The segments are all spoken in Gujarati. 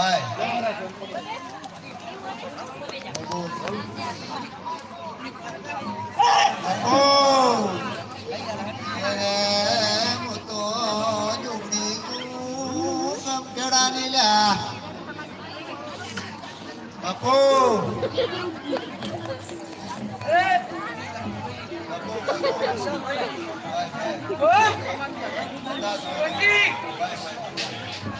ભાઈ. બાપુ. અરે હું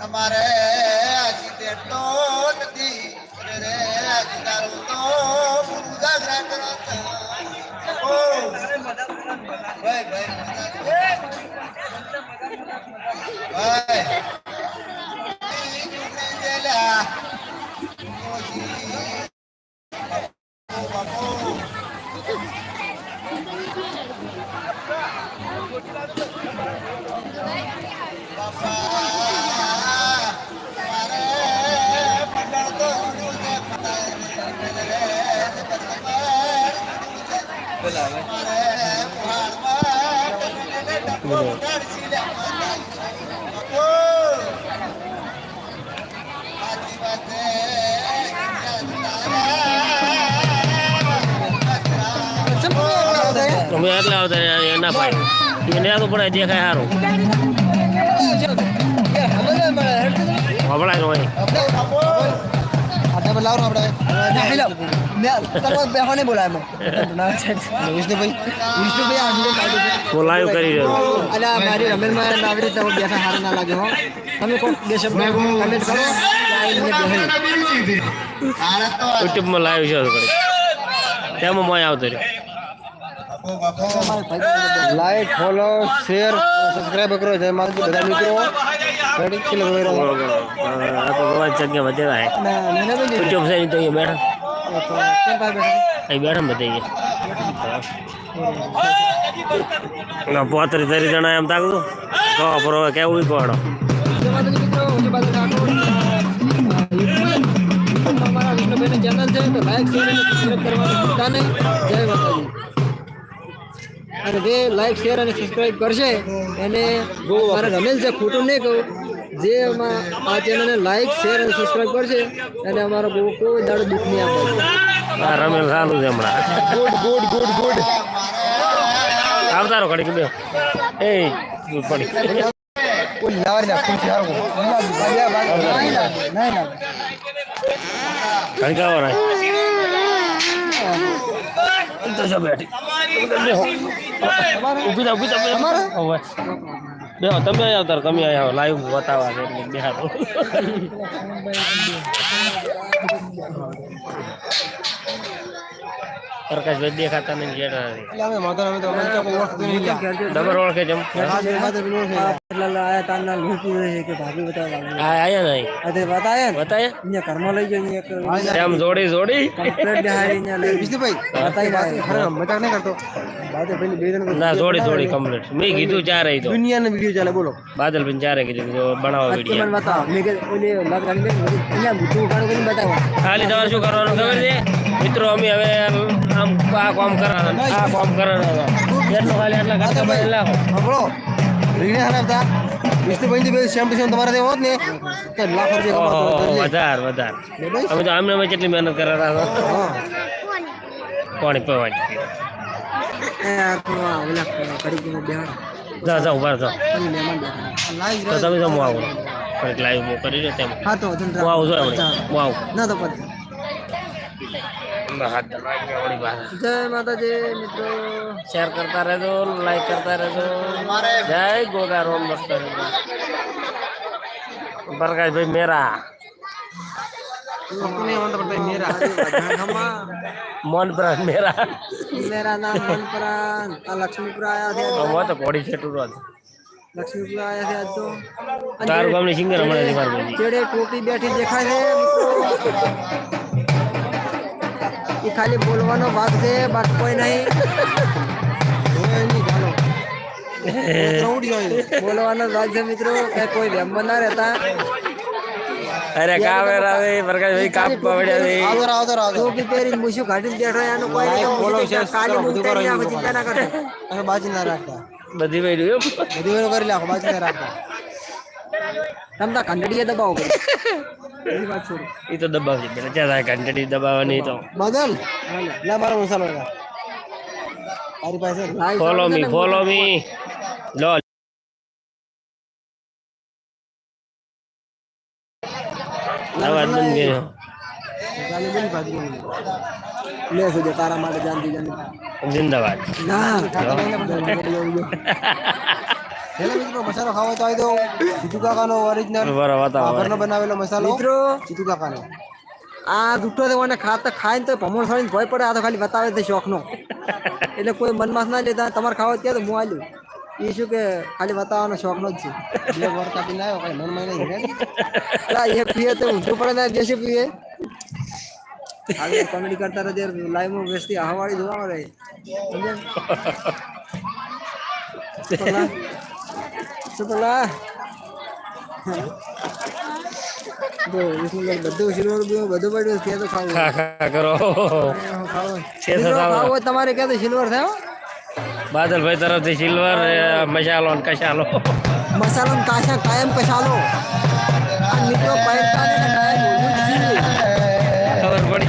અમારે આજી બેઠો નથી. રે હજી તારું તો પૂરું જાગરા કરો ભાઈ ભાઈ ભાઈ મારે પહાડમાં ડબ્બો ઉડાડશી લે બાપુ સાચી વાત છે અમે એટલે આવતા રહ્યા, એ ના પાડી એને તો પણ દેખાય સારું વપરાય હોય આપણે બોલાવો આપણે. બોલાય મને વિષ્ણુભાઈ વિષ્ણુભાઈ લાઈવ કરી રહ્યો આ મારી રમેલમાં આવી રીતે હું બેઠા સારું ના લાગે હો. તમે કોક બે શબ્દ કમેન્ટ કરો. યુટ્યુબમાં લાઈવ છે તેમાં મોય આવતો રહ્યો. લાઈક ફોલો શેર સબસ્ક્રાઈબ કરો. જય માતાજી. બધા મિત્રો. રેડી કિલો વગેરે આ તો રોજ જગ્યા વધેલા ભાઈ ના ના ના યુટ્યુબ છે ઈ તો અહીંયા બેઠા અહીં બેઠા બધા અહીંયા પોતરી તરી જણા એમ તાકતું કહો પર કેવું કોણ હું છું તો અને સબસ્ક્રાઇબ કરવાનું ભૂલતા નહીં જય માતાજી અને જે લાઈક શેર અને સબસ્ક્રાઈબ કરશે એને મારા રમેલ છે ખોટું નહીં કહું જે આ ચેનલને લાઈક શેર અને સબસ્ક્રાઇબ કરશે અને અમારો બહુ કોઈ દાડો દુઃખ નહીં આપે. રમેલ સારું છે હમણાં. Good good good good. આવતા રહો ઘડીક બે એ પડી. કોઈ લાવર ના કોઈ ચાર નહીં ના ઘડીક આવો ને તો જો બેઠી. ઊભી ઊભી ઊભી હવે બેહો તમે અહીં આવતા તમે અહીં આવો લાઈવ બતાવવા છે એટલે બેહારો પ્રકાશભાઈ દેખાતા નહીં જેઠા. ડબર ઓળખે છે કે ભાભી બતાવવા આયા નહીં અરે બતાયા ને? બતાય અહીંયા ઘરમાં લઈ જઈએ એક જોડી જોડી. કમ્પ્લેટ દેહાડી અહીંયા લઈ વિષ્ણુભાઈ મજાક નહીં કરતો. બાદે પેલી બે જણ ના થોડી થોડી કમ્પ્લીટ મેં કીધું ચારે તો. દુનિયાનો વિડિયો ચાલે બોલો. બાદલ પણ ચારે કીધું બનાવો મને બતાવો મેં કે ઓલે લાગ રાણી અહીંયા તું ગાણું કરીને બતાવો? ખાલી તમારે શું કરવાનું ખબર છે? મિત્રો અમે હવે આમ આ કામ કરવાના આ કામ કરવાના એટલું ખાલી એટલા ખાતા પછી લાખો સાંભળો. રીને હરાવતા. વિષ્ણુભાઈ બે સેમ ટુ સેમ તમારે ત્યાં હોત ને. તો લાખ રૂપિયા વધારે વધારે. ભાઈ અમે તો આમને અમે કેટલી મહેનત કરવાના હતા પાણી પીવાની જાઓ જાઓ ઊભા લાઈવ તો તમે હું આવું. કંઈક લાઈવ હું કરી રહ્યો તેમ. હા તો હું આવું છું એમણે હું આવું. ના તો પછી. હમણાં જય માતાજી મિત્રો. શેર કરતા રહેજો લાઈક કરતા રહેજો. જય ગોગા રોમ મસ્ત મેરા. ટોપી બેઠી દેખાય છે એ ખાલી બોલવાનો ભાગ છે બાકી કોઈ નહીં બોલવાનો રાજ્ય મિત્રો કોઈ વેમ ના રહેતા અરે કાવેરા રે પ્રકાશભાઈ કાપ પડ્યા છે ટોપી પહેરીને મુશુ કાઢીને બેઠો એનો કોઈ નહીં. મૂછું ત્યાં કાલી પહેરી આખો ચિંતા ના કરતો. બાજી ના રાખતા. બધી ભાઈ એમ બધી વેલો કરી નાખો બાજી ના રાખતા. તમ તો કંડડીએ દબાવો એ વાત છોડો. એ તો દબાવશે પેલા. થાય ઘંટડી દબાવવાની તો. બદલ? લે મારો મસાલો લે તારી પાસે ફોલો મી ફોલો મી લો અવાજ બંધ ગયો ગાલી બોલી ભાજી બોલી લે સુજે તારા માટે જાનતી જાનતી જિંદાબાદ. ના. હેલો મિત્રો મસાલો ખાવો તો આવી દો. જીતુ કાકાનો ઓરિજિનલ બરો બનાવેલો મસાલો. મિત્રો. જીતુ કાકાનો. આ દુઠ્ઠો દેવાને ખાતા ખાઈને તો ભમણ છોડીને ભય પડે આ તો ખાલી બતાવે છે શોખનો. એટલે કોઈ મનમાં ના લેતા તમારે ખાવા ત્યાં ક્યાં તો હું આલ્યું એ શું કે ખાલી બતાવવાનો શોખનો જ છે. એટલે વર કાપીને આવ્યો કઈ મનમાં નહીં. એક પીએ તો ઊંધું પડે ને બેસી પીએ આવી કોમેડી કરતા રહે લાઈવમાં બેસતી હવાળી જોવા મળે. સુપલા સુપરલા સુપરલા બધું પડ્યું કે તો ખાવું કરો. ખાવું તો તમારે ક્યાં તો સિલ્વર થયો બાદલભાઈ તરફથી સિલ્વર મસાલો ને કશાલો. મસાલો કાશા કાયમ કશાલો. મિત્રો પાઇપતા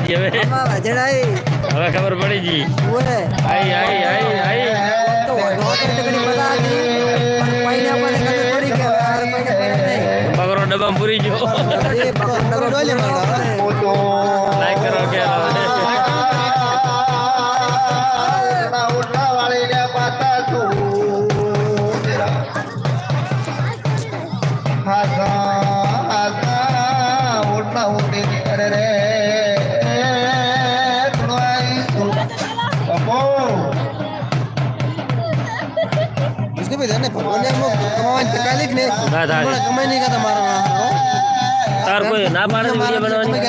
ગઈ હવે હવે ખબર પડી ગઈ. આઈ આઈ આઈ આઈ. બગરો ડબ્બા પૂરી ગયો. લાઈક કરો કે અમુક કમાવાની તકલીફ ને ના થાય. કમાઈ નહીં ગયા તમારા તાર કોઈ ના પાડે વીડિયો બનાવવાની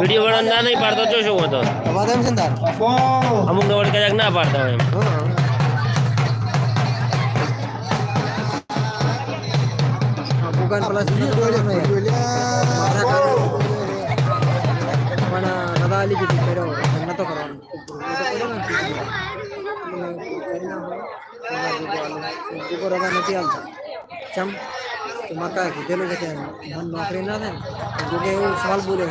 વીડિયો બનાવવાનું ના નહીં મારા નતો નથી હાલતો ચમ તો માતા કીધેલું છે કે નોકરી ના થાય ને જોકે એવું સવાલ બોલ્યો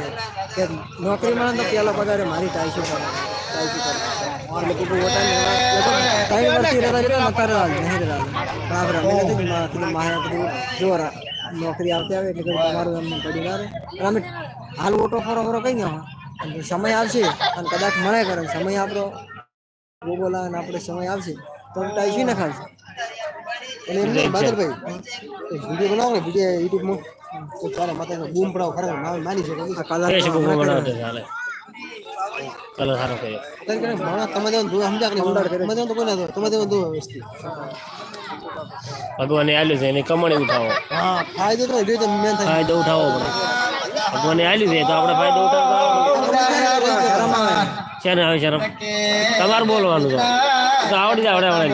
છે કે નોકરી મળે તો પહેલા પગારે મારી ટાઈસી કરે એટલે કોઈ વટાણ ત્રણ વર્ષથી રહેતા રહેતા નકાર રાલ નહીં રાલ બરાબર અમે કીધું મારે કીધું નોકરી આવતી આવે એટલે તમારું એમને પડી ના અને હાલ ઓટો ફરો ફરો કઈ અને સમય આવશે અને કદાચ મળે કરે સમય આપણો બોલા અને આપણે સમય આવશે તો ટાઈસી ના ખાશે. એટલે એમ નહીં ભાઈ વીડિયો બનાવો ને વીડિયો યુટ્યુબમાં તો ચાલે માતા બૂમ પડાવો ખરેખર માની છે આ કલર કલર સારો કર્યો તમે દુઆ કે તો કોઈ ના દો તમે દેવાનું દુઆ વસ્તી. ભગવાને આલ્યું છે એની કમણી ઉઠાવો. હા ફાયદો તો જોઈએ મેન થાય. ફાયદો ઉઠાવવો પડે. ભગવાને આલ્યું છે તો આપણે ફાયદો ઉઠાવવા છે ને હવે શરમ. તમારે બોલવાનું તો. આવડી જાય આવડે આવડે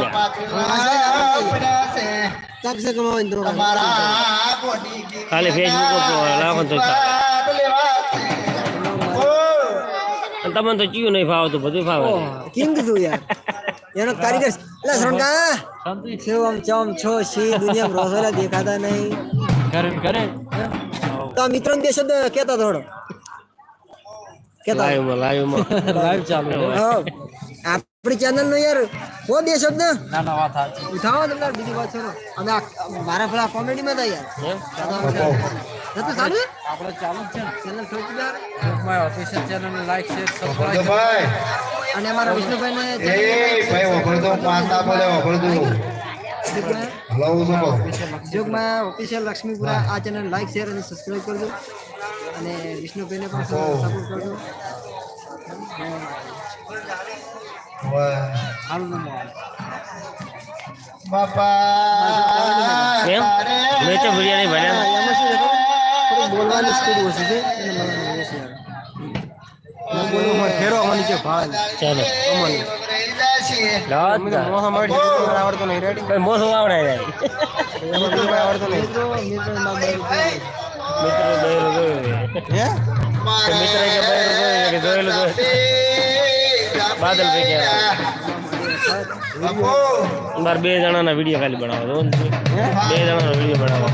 તો ખાલી ફેસબુક ને તો તમને તો ચિયું નહીં ફાવતું બધું ફાવે. કિંગ તું યાર. એનો કારીગર એટલે શ્રણકા છો આમ ચમ છો શી દુનિયામાં રોસોલા દેખાતા નહીં. તો આ મિત્રોને બે શબ્દ કહેતા થોડો કેતા લાઈવ લાઈવ લાઈવ ચાલુ આપણી ચેનલ નો યાર હો બે શબ્દ. ઉઠાવો તમને બીજી વાત છે અમે મારા પેલા કોમેડી માં હતા યાર. ચાલુ આપણે ચાલુ જ છે channel my official channel like share subscribe ભાઈ. અને અમારા વિષ્ણુભાઈને એ ભાઈ વગરતો પાતા બોલે વગરતો હલાવું છું જોગમાં ઓફિશિયલ લક્ષ્મીપુરા આ ચેનલ લાઈક શેર અને સબસ્ક્રાઇબ કરજો. અને વિષ્ણુભાઈને પણ સપોર્ટ કરજો. મેં તો બિરયાની ભર્યા એમાં શું છે ખબર? થોડું બોલવાની સ્પીડ ઓછી છે એને મળવાનું ઓછી આવે હું બોલું મારે ફેરો આવવાની છે ભાળ ચાલો વગરેલી જાશી. લાવ મોસમ આવડે છે, તમારે આવડતું નહીં રેડી ભાઈ મોસમ આવડે યાર એમાં બીજું કાંઈ આવડતું નહીં મિત્રો મિત્રો માં બે રૂપિયા મિત્રો દોયેલું જોયું હે કે બાદલ ભાઈ મારે બે જણાના વીડિયો ખાલી બનાવો બે જણાનો વીડિયો બનાવો.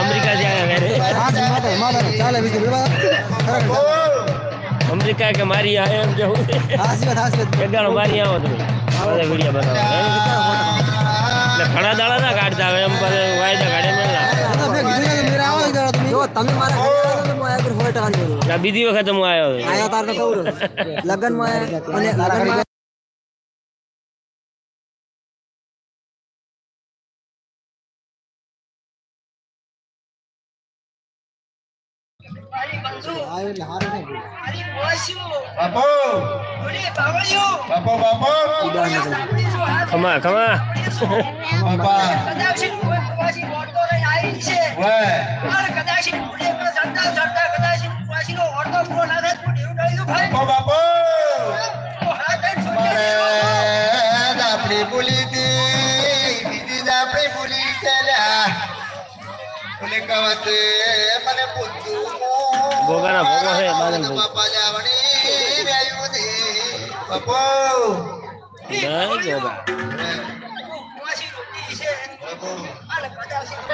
અમેરિકા ખરેખર અમેરિકા કે મારી આ એમ એક ગાણો મારી આવો તમે. બધા વીડિયો બનાવો. ઘણા દાડા ના કાઢતા હવે એમ પાસે વાયદા કાઢે મેળા તમે મારા સો ટકા આ બીજી વખત હું આવ્યો. આયા તાર તો કહું છું. લગ્નમાં અને લગ્નમાં આ એટલે હારું છે ને. બાપુ, બાપુ, બાપુ. ખમા ખમા બાપા, વાહ. બાપુ, બાપુ. મારે દાપડી ભૂલી હતી, બીજી દાપડી ભૂલી છે લ્યા. ભૂલી મને પૂછ્યું ભોગાના ભોગો છે બાદલ બાપા જાવણી રહ્યું હતી. બાપુ. જય ગોગા બાપુ, બાપુ. બાપુ, બાપુ,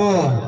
அப்போ